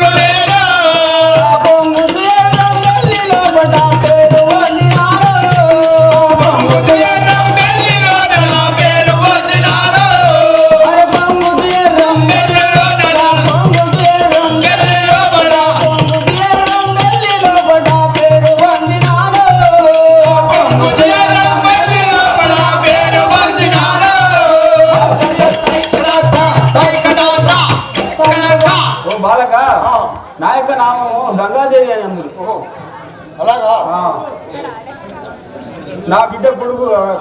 lo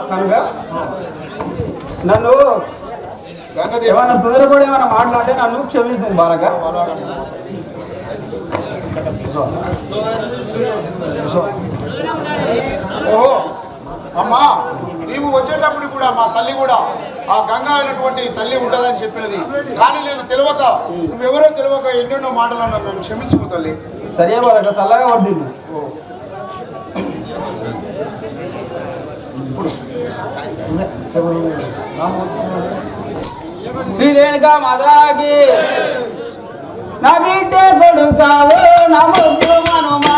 కనుక నన్ను ఏమైనా తొందరపడి ఏమైనా మాట్లాడితే నన్ను క్షమించు. కూర్చో. ఓహో అమ్మా నీవు వచ్చేటప్పుడు కూడా మా తల్లి కూడా ఆ గంగా అయినటువంటి తల్లి ఉంటుందని చెప్పినది కానీ నేను తెలియక నువ్వెవరో తెలియక ఎన్నెన్నో మాటలు నన్ను క్షమించు తల్లి సరే బాలక చల్లగా పడుతుంది శ్రీ రేణుకా మాతాకి నా బిడ్డ కొడుకావు నా ముగ్గురు మనుమా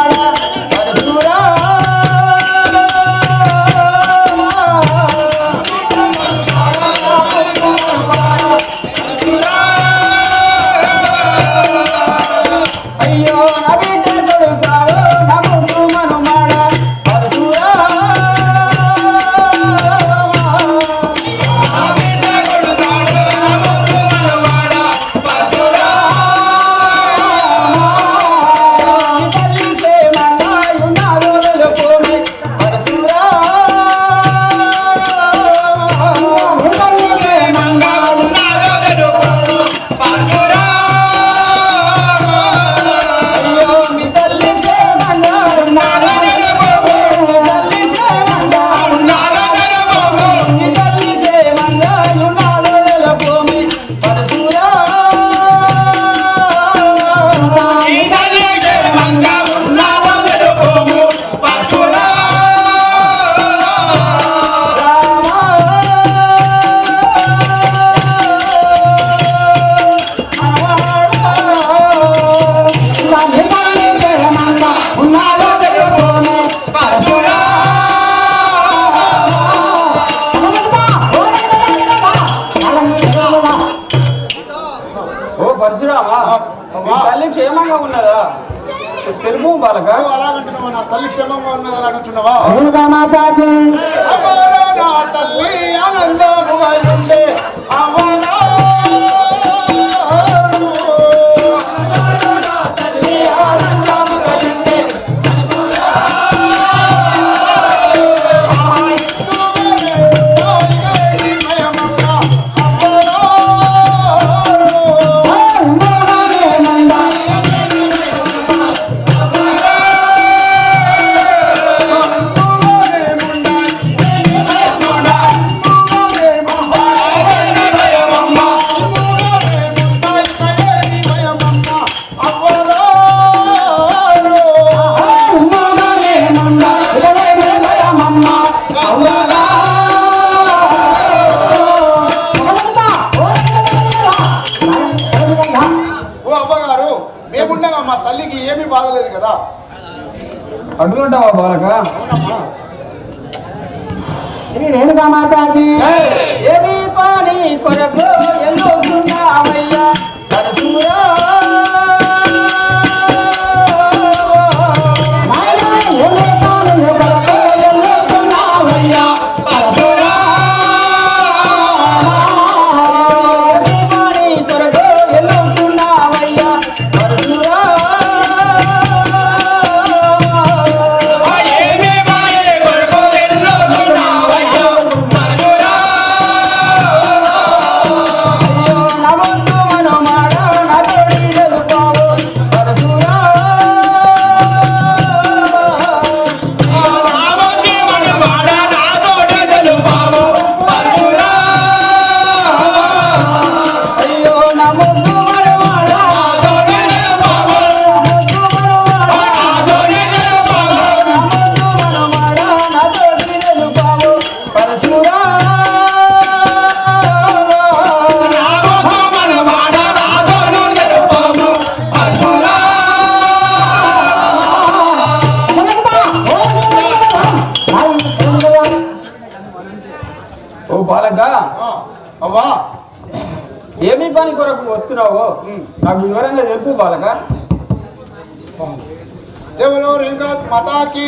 తల్లి క్షేమంగా ఉన్నదని అడుగుతున్నావా అమరో నా తల్లి ఆనందముగా ఉండే మేముండగా మా తల్లికి ఏమీ బాధ లేదు కదా అడుగుంటావా బాలక రేణుకా మాతాకి ఏమి పని కొరకు ఎల్లుతున్నావయ్యా నాకు వివరంగా తెలుపు బాలక. లింగత్ మతాకి.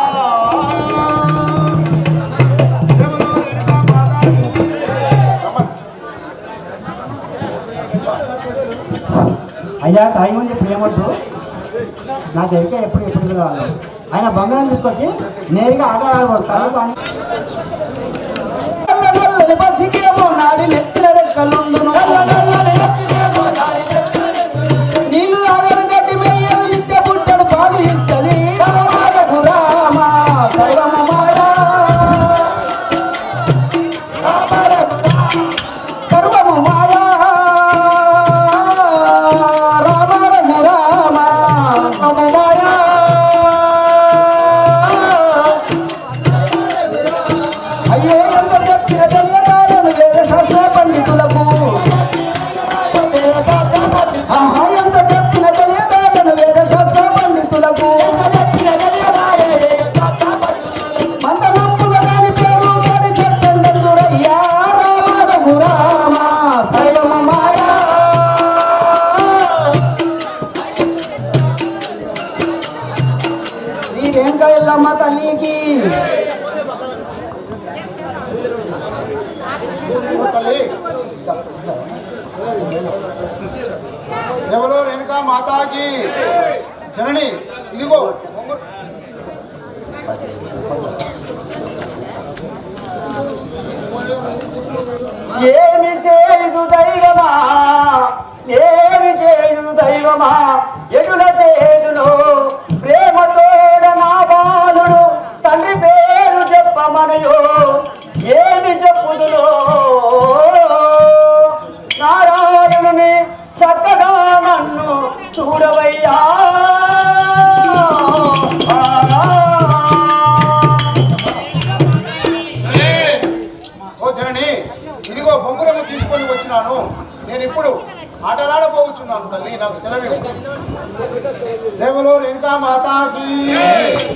అయ్యా టైం ఉంది చెప్పి నా దగ్గర ఎప్పుడు ఎప్పుడు వాళ్ళు ఆయన బంగారం తీసుకొచ్చి నేరుగా ఆధారాలు కొడతారు నాడి లెక్కల రెక్కలుండును देवलोर इनका माता की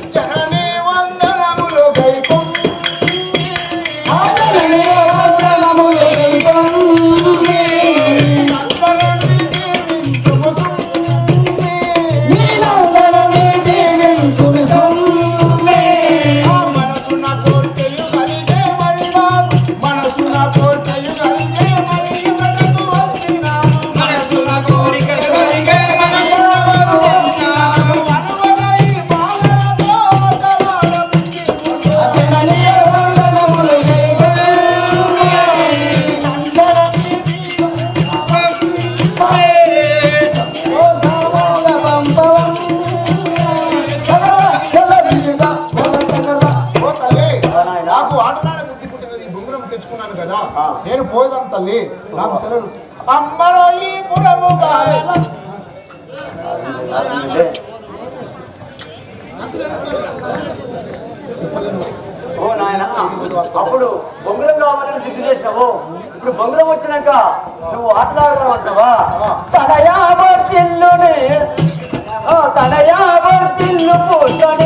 தலையாவர் தில்லு பூசணி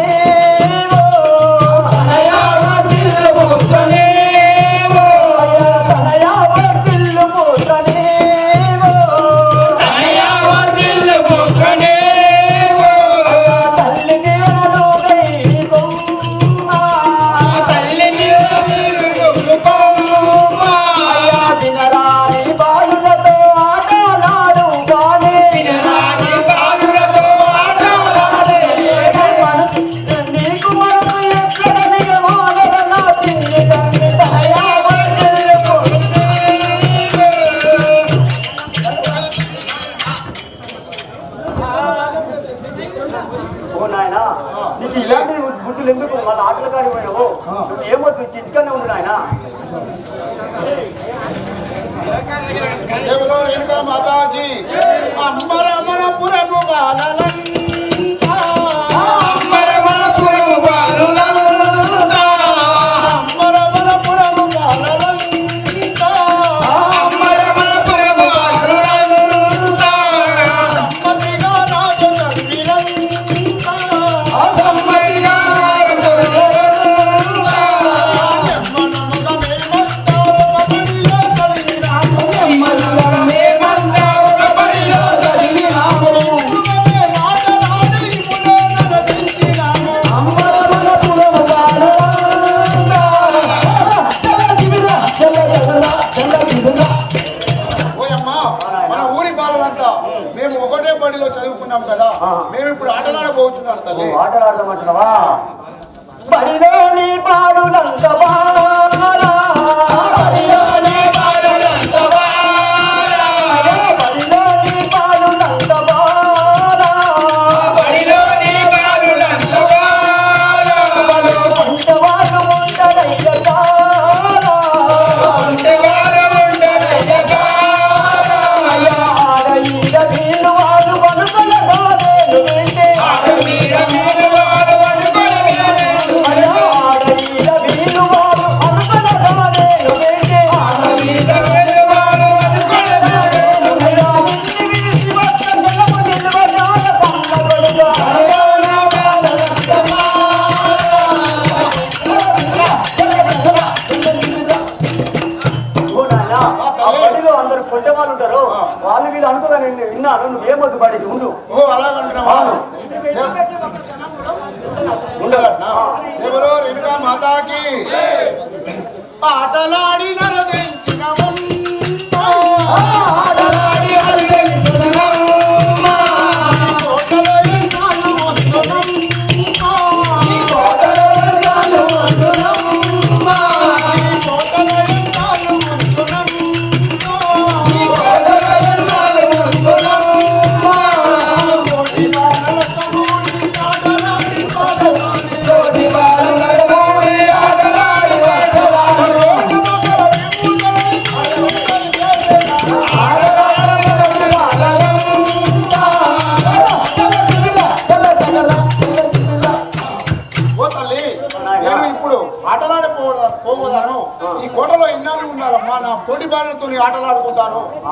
啦啦啦。ಮಾತಾಗಿ ಆಟಲಾಡಿನರ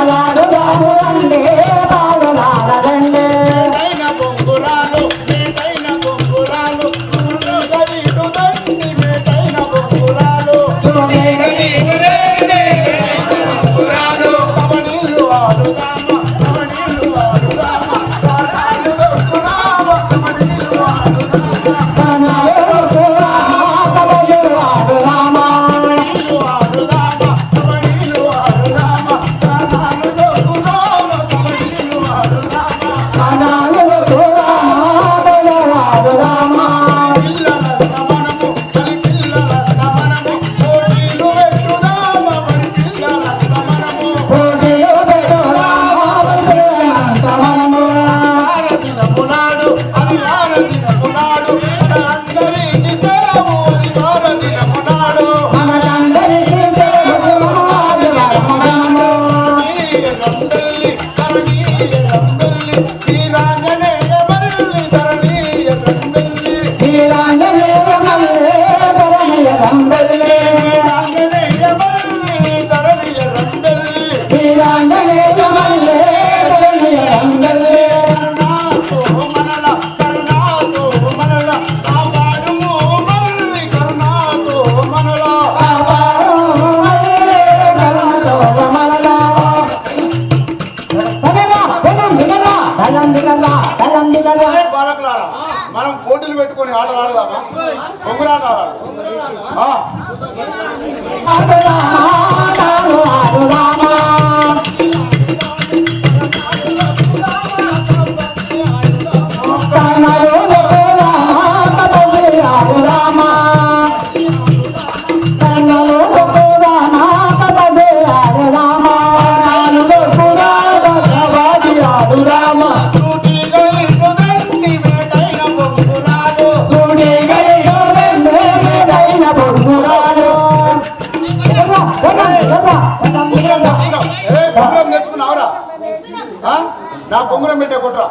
బాలలాడు రాములండే బాలలాడదండే ఆ, నా బొంగురం పెట్టే కొట్రా.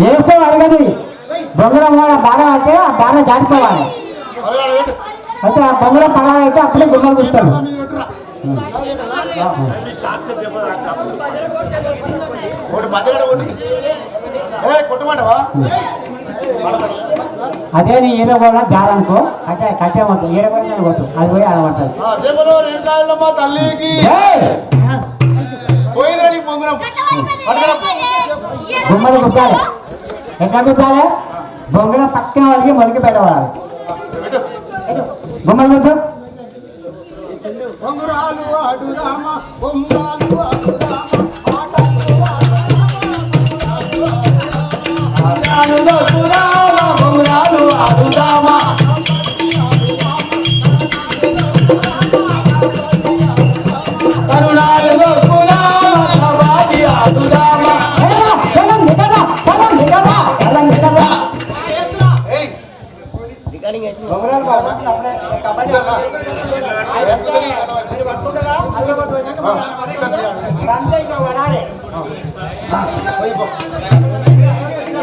వేస్తే అడగది బొంగరం కూడా బాగా అంటే ఆ బాగా పెట్టు. అయితే ఆ బొంగరం పడాలి అయితే అప్పుడే గుమ్మలు కొట్టమంటావా అదే నీ ఈడ కూడా జారనుకో కట్టే కట్టేమవుతుంది ఈడ కూడా కొట్టు అది పోయి కాయలమ్మా తల్లికి. గుమ్మలు కుట్టాలి ఎట్లా కుట్టాలి బొంగరం పక్కన వాళ్ళకి మొలికి పెట్టవాలి పెట్టు గుమ్మలు కుట్టు బొంగురాలు ఆడుదామా బొంగురాలు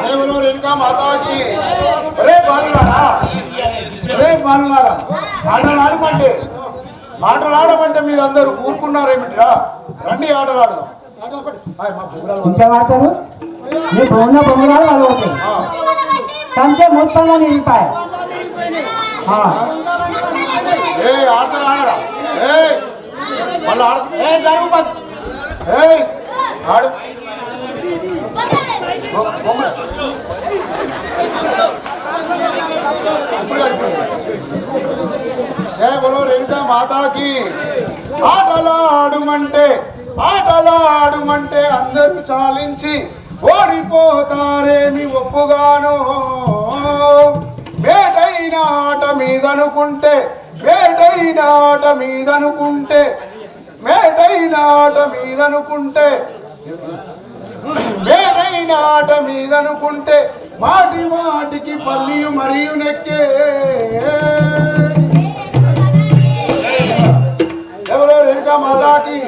దేవుడు వెనుక మాతాచి రే బాలులారా రే బాలులారా ఆటలు ఆడమంటే ఆటలు ఆడమంటే మీరు అందరూ కూరుకున్నారేమిటిరా రండి ఆటలు ఆడదాం ఆయ్, మా బొమ్మ వాళ్ళు అవుతాయి కంటే నిలిపాయి ఏ ఆటలు ఆడరా? ఏ వాళ్ళు ఆడ ఏ జరుగు బస్. ఏ ఆడు. బొ- బొమ్మ రేణుకా మాతాకి ఆటలాడుమంటే ఆటలాడుమంటే అందరూ చాలించి ఓడిపోతారేమి ఒప్పుగాను. మేటైన ఆట మీదనుకుంటే వేటైన ఆట మీదనుకుంటే వేటైన ఆట మీదనుకుంటే మేటైన ఆట మీదనుకుంటే మాటి మాటికి పల్లియు మరియు నెక్కే. ఎవరో రేణుకా మాతాకి?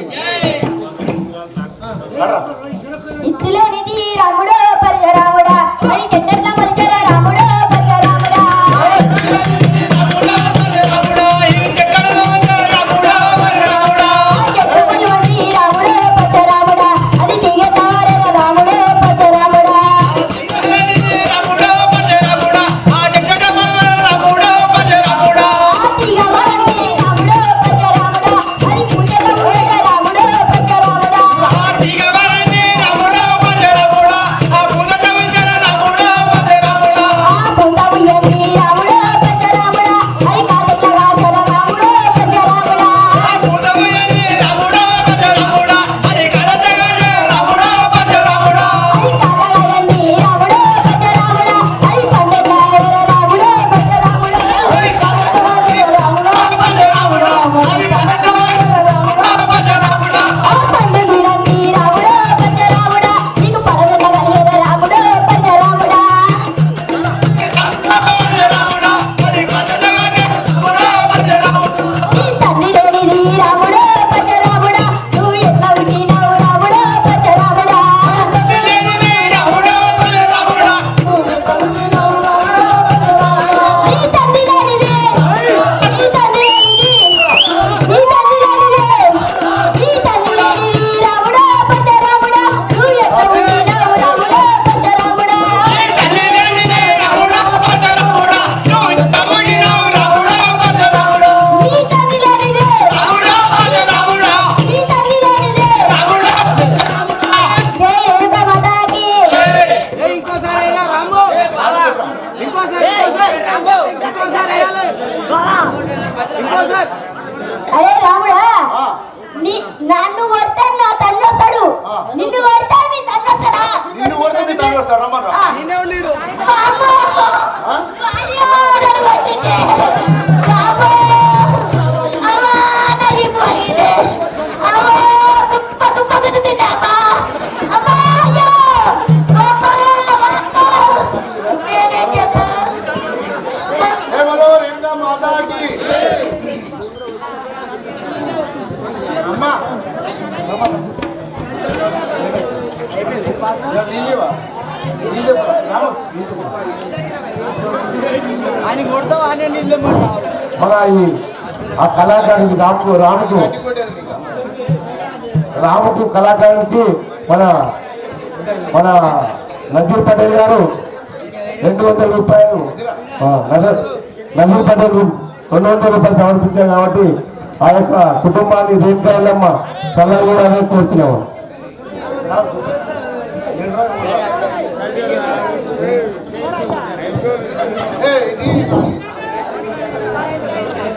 అరే రాముడా నన్ను కొడతాను నా తన్ను వస్తాడు నిన్ను కొడతాను నీ తన్ను వస్తాడా నిన్ను కొడతాను నీ తన్ను వస్తాడు రమ్మన్నా మన ఈ ఆ కళాకారునికి రాముకు రాముకు. రాముకు కళాకారునికి మన మన నజీర్ పటేల్ గారు రెండు వందల రూపాయలు నజర్ పటేల్ రెండు వందల రూపాయలు సమర్పించారు కాబట్టి ఆ యొక్క కుటుంబాన్ని రేపుకాయలమ్మ చల్లగూడనే కోరుతున్నాము ఏ, ఇది. ఏ, మీరు వెళ్ళేటప్పుడు రా.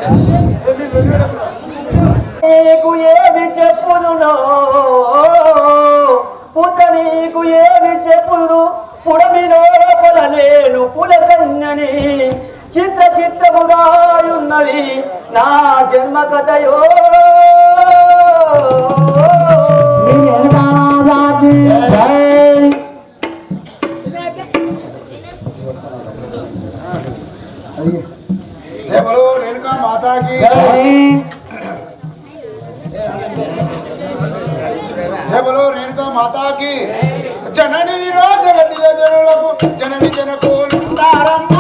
నీకు ఏమి చెప్పుదునో? పుత్ర నీకు ఏమి చెప్పుదు పుడమిలో పొల నేను పులకన్నని చిత్ర చిత్రముగా ఉన్నది నా జన్మ కథయో. జై. ఏ బలో రేణుకా మాతాకి. జయ బలో రేణుకా మాతాకి. జనని రో జనులకు జనని జనకు సారంభ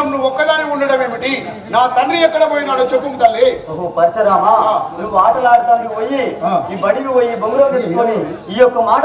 మాత్రం నువ్వు ఒక్కదాని ఉండడం ఏమిటి? నా తండ్రి ఎక్కడ పోయినాడో చెప్పు తల్లి. ఓహో పరశురామా నువ్వు ఆటలాడటానికి పోయి ఈ బడికి పోయి బొంగులో తెచ్చుకొని ఈ యొక్క మాట